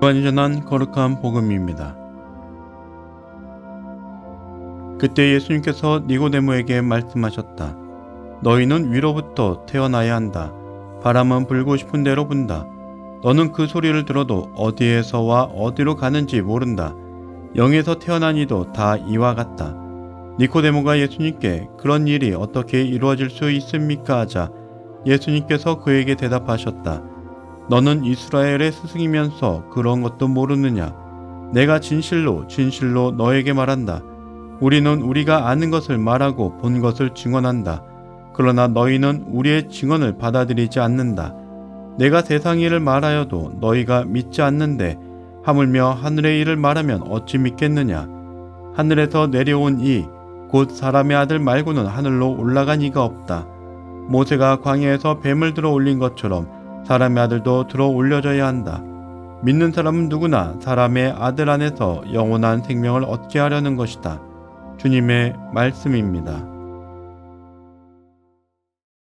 요한이 전한 거룩한 복음입니다. 그때 예수님께서 니고데모에게 말씀하셨다. 너희는 위로부터 태어나야 한다. 바람은 불고 싶은 대로 분다. 너는 그 소리를 들어도 어디에서와 어디로 가는지 모른다. 영에서 태어난 이도 다 이와 같다. 니코데모가 예수님께 그런 일이 어떻게 이루어질 수 있습니까 하자 예수님께서 그에게 대답하셨다. 너는 이스라엘의 스승이면서 그런 것도 모르느냐? 내가 진실로 진실로 너에게 말한다. 우리는 우리가 아는 것을 말하고 본 것을 증언한다. 그러나 너희는 우리의 증언을 받아들이지 않는다. 내가 세상 일을 말하여도 너희가 믿지 않는데 하물며 하늘의 일을 말하면 어찌 믿겠느냐? 하늘에서 내려온 이 곧 사람의 아들 말고는 하늘로 올라간 이가 없다. 모세가 광야에서 뱀을 들어 올린 것처럼 사람의 아들도 들어 올려져야 한다. 믿는 사람은 누구나 사람의 아들 안에서 영원한 생명을 얻게 하려는 것이다. 주님의 말씀입니다.